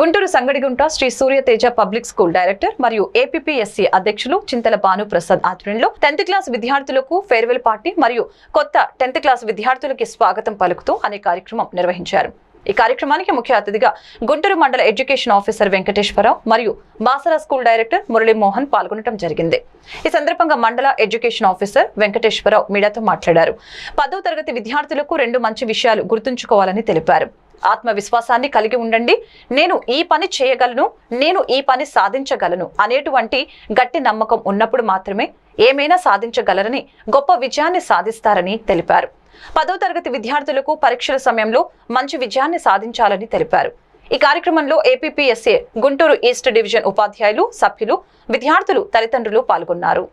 Guntur Sangadigunta Shri Suryateja public school director మరియు APSC అధ్యక్షులు చింతల భానుప్రసాద్ ఆధ్వర్యంలో టెన్త్ క్లాస్ విద్యార్థులకు ఫేర్వెల్ పార్టీ మరియు కొత్త టెన్త్ క్లాస్ విద్యార్థులకి స్వాగతం పలుకుతూ అనే కార్యక్రమం నిర్వహించారు. ఈ కార్యక్రమానికి ముఖ్య అతిథిగా గుంటూరు మండల ఎడ్యుకేషన్ ఆఫీసర్ వెంకటేశ్వరరావు మరియు బాసరా స్కూల్ డైరెక్టర్ మురళీమోహన్ పాల్గొనడం జరిగింది. ఈ సందర్భంగా మండల ఎడ్యుకేషన్ ఆఫీసర్ వెంకటేశ్వరరావు మీడియాతో మాట్లాడారు. పదో తరగతి విద్యార్థులకు రెండు మంచి విషయాలు గుర్తుంచుకోవాలని తెలిపారు. ఆత్మవిశ్వాసాన్ని కలిగి ఉండండి. నేను ఈ పని చేయగలను నేను ఈ పని సాధించగలను అనేటువంటి గట్టి నమ్మకం ఉన్నప్పుడు మాత్రమే ఏమైనా సాధించగలరని గొప్ప విజయాన్ని సాధిస్తారని తెలిపారు. పదో తరగతి విద్యార్థులకు పరీక్షల సమయంలో మంచి విజయాన్ని సాధించాలని తెలిపారు. ఈ కార్యక్రమంలో ఏపీఎస్ఏ గుంటూరు ఈస్ట్ డివిజన్ ఉపాధ్యాయులు సభ్యులు విద్యార్థులు తల్లిదండ్రులు పాల్గొన్నారు.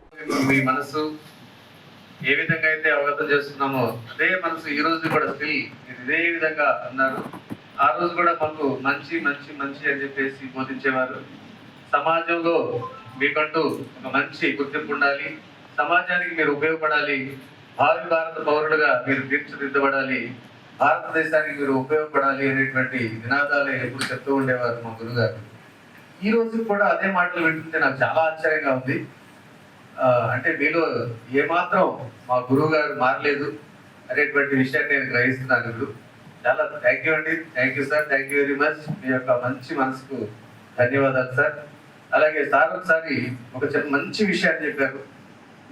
ఏ విధంగా అయితే అవగతం చేస్తున్నామో అదే మనసు ఈ రోజు కూడా స్టిల్ ఇదే విధంగా అన్నారు. ఆ రోజు కూడా మాకు మంచి మంచి మంచి అని చెప్పేసి బోధించేవారు. సమాజంలో మీకంటూ ఒక మంచి గుర్తింపు ఉండాలి. సమాజానికి మీరు ఉపయోగపడాలి. భావి భారత పౌరులుగా మీరు తీర్చిదిద్దబడాలి. భారతదేశానికి మీరు ఉపయోగపడాలి అనేటువంటి నినాదాలు ఎప్పుడు చెప్తూ ఉండేవారు మా గురుగారు. ఈ రోజు కూడా అదే మాటలు వింటుంటే నాకు చాలా ఆశ్చర్యంగా ఉంది. అంటే మీలో ఏమాత్రం మా గురువు గారు మారలేదు అనేటువంటి విషయాన్ని నేను గ్రహిస్తున్నాను ఇప్పుడు చాలా థ్యాంక్ యూ అండి. Thank you sir thank you very much మీ యొక్క మంచి మనసుకు ధన్యవాదాలు సార్ అలాగే సార్ ఒకసారి ఒక మంచి విషయాన్ని చెప్పారు.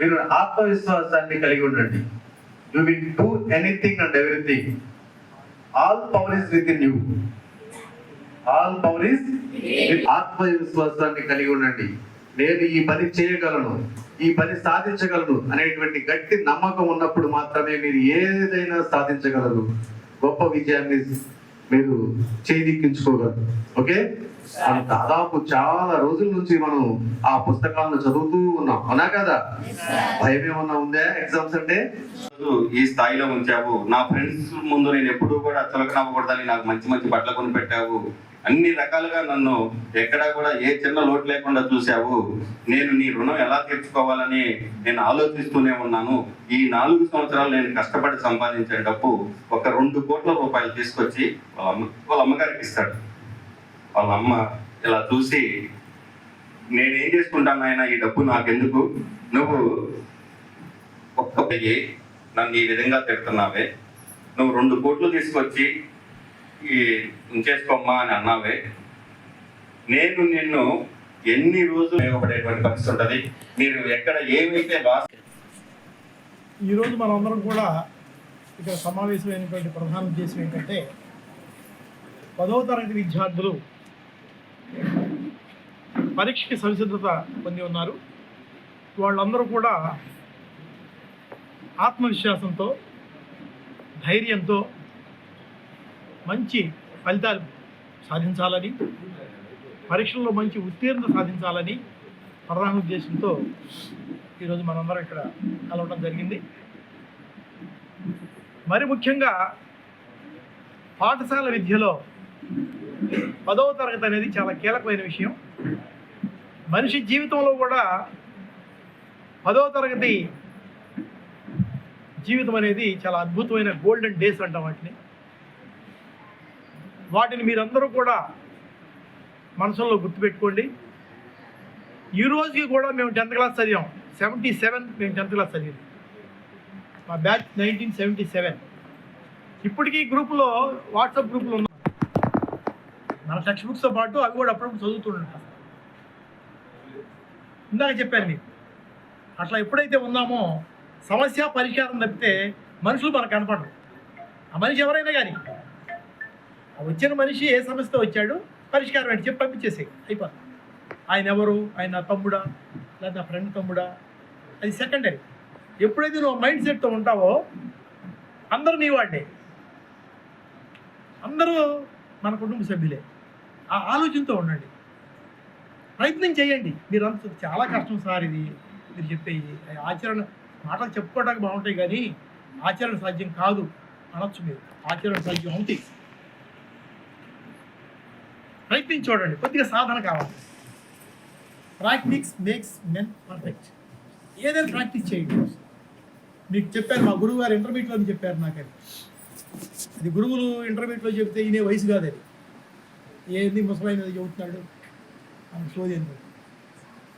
మీరు ఆత్మవిశ్వాసాన్ని కలిగి ఉండండి. You will do anything and everything all power is with in you all power is ఆత్మవిశ్వాసాన్ని కలిగి ఉండండి. నేను ఈ పని చేయగలను. ఈ పని సాధించగలను అనేటువంటి గట్టి నమ్మకం ఉన్నప్పుడు మాత్రమే మీరు ఏదైనా సాధించగలరు. గొప్ప విజయాన్ని మీరు చేదిక్కించుకోగలరు. ఓకే? దాదాపు చాలా రోజుల నుంచి మనం ఆ పుస్తకాలను చదువుతూ ఉన్నాం. అవునా కదా? భయం ఏమన్నా ఉందా ఎగ్జామ్స్ అంటే? ఈ స్థాయిలో ఉంచావు. నా ఫ్రెండ్స్ ముందు నేను ఎప్పుడూ కూడా చులకనవ్వకూడదని నాకు మంచి మంచి బట్టలు కొని పెట్టావు. అన్ని రకాలుగా నన్ను ఎక్కడా కూడా ఏ చిన్న లోటు లేకుండా చూశావు. నేను నీ రుణం ఎలా తీర్చుకోవాలని నేను ఆలోచిస్తూనే ఉన్నాను. ఈ నాలుగు సంవత్సరాలు నేను కష్టపడి సంపాదించే డబ్బు ఒక రెండు కోట్ల రూపాయలు తీసుకొచ్చి వాళ్ళ అమ్మ వాళ్ళ అమ్మగారికి ఇస్తాడు. వాళ్ళ అమ్మ ఇలా చూసి నేనేం చేసుకుంటాను ఆయన ఈ డబ్బు నాకెందుకు? నువ్వు ఒక్క పెయ్యి నన్ను ఈ విధంగా తిడుతున్నావే. నువ్వు రెండు కోట్లు తీసుకొచ్చి ఉంచేసుకోమ్మా అని అన్నావే. నేను నిన్ను ఎన్ని రోజులు ఉపయోగపడేటువంటి పరిస్థితి ఉంటుంది? మీరు ఎక్కడ ఏమైతే లాస్ ఈరోజు మనందరం కూడా ఇక్కడ సమావేశమైనటువంటి ప్రధాన ఉద్దేశం ఏంటంటే పదవ తరగతి విద్యార్థులు పరీక్షకి సంసిద్ధత పొంది ఉన్నారు. వాళ్ళందరూ కూడా ఆత్మవిశ్వాసంతో ధైర్యంతో మంచి ఫలితాలు సాధించాలని పరీక్షల్లో మంచి ఉత్తీర్ణత సాధించాలని ప్రధాన ఉద్దేశంతో ఈరోజు మనందరం ఇక్కడ కలవడం జరిగింది. మరి ముఖ్యంగా పాఠశాల విద్యలో పదవ తరగతి అనేది చాలా కీలకమైన విషయం. మనిషి జీవితంలో కూడా పదవ తరగతి జీవితం అనేది చాలా అద్భుతమైన గోల్డెన్ డేస్ అంటాం వాటిని. వాటిని మీరందరూ కూడా మనసులో గుర్తుపెట్టుకోండి. ఈ రోజుకి కూడా మేము టెన్త్ క్లాస్ చదివాం. సెవెంటీ సెవెన్ మేము టెన్త్ క్లాస్ చదివాం. మా బ్యాచ్ నైన్టీన్ సెవెంటీ సెవెన్. ఇప్పటికీ గ్రూపులో వాట్సాప్ గ్రూపులు ఉన్నాం మన టెక్స్ట్ బుక్స్తో పాటు అవి కూడా అప్పుడప్పుడు చదువుతుంటాం ఇందాక చెప్పాను మీకు అట్లా ఎప్పుడైతే ఉన్నామో సమస్య పరిష్కారం తప్పితే మనుషులు మనకు కనపడరు. ఆ మనిషి ఎవరైనా కానీ వచ్చిన మనిషి ఏ సమస్యతో వచ్చాడు? పరిష్కారం అంటే చెప్పి పంపించేసే అయిపోతుంది. ఆయన ఎవరు? ఆయన తమ్ముడా? లేదా నా ఫ్రెండ్ తమ్ముడా? అది సెకండరీ ఎప్పుడైతే నువ్వు మైండ్ సెట్తో ఉంటావో అందరూ నీ వాడే అందరూ మన కుటుంబ సభ్యులే. ఆ ఆలోచనతో ఉండండి. ప్రయత్నం చేయండి. మీరు అంత చాలా కష్టం సార్ ఇది. మీరు చెప్పేది ఆచరణ మాటలు చెప్పుకోవడానికి బాగుంటాయి కానీ ఆచరణ సాధ్యం కాదు అనొచ్చు మీరు. ఆచరణ సాధ్యం అవుతాయి ప్రయత్నించి చూడండి. కొద్దిగా సాధన కావాలి. ప్రాక్టీస్ మేక్స్ మెన్ పర్ఫెక్ట్ ఏదైనా ప్రాక్టీస్ చేయండి. మీకు చెప్పారు మా గురువు గారు ఇంటర్మీడియట్లో అని చెప్పారు నాకు అది గురువులు ఇంటర్మీడియట్లో చెప్తే ఈయన వయసు కాదు అది. ఏంది ముసలైన చెబుతున్నాడు? అని సోది ఎందుకు?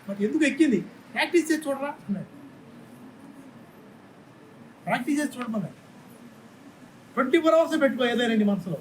బట్ ఎందుకు ఎక్కింది? ప్రాక్టీస్ చేసి చూడరా? అన్నాడు. ప్రాక్టీస్ చేసి చూడమన్నాడు. ట్వంటీ ఫోర్ అవర్స్ పెట్టుకో ఏదైనా మనసులో.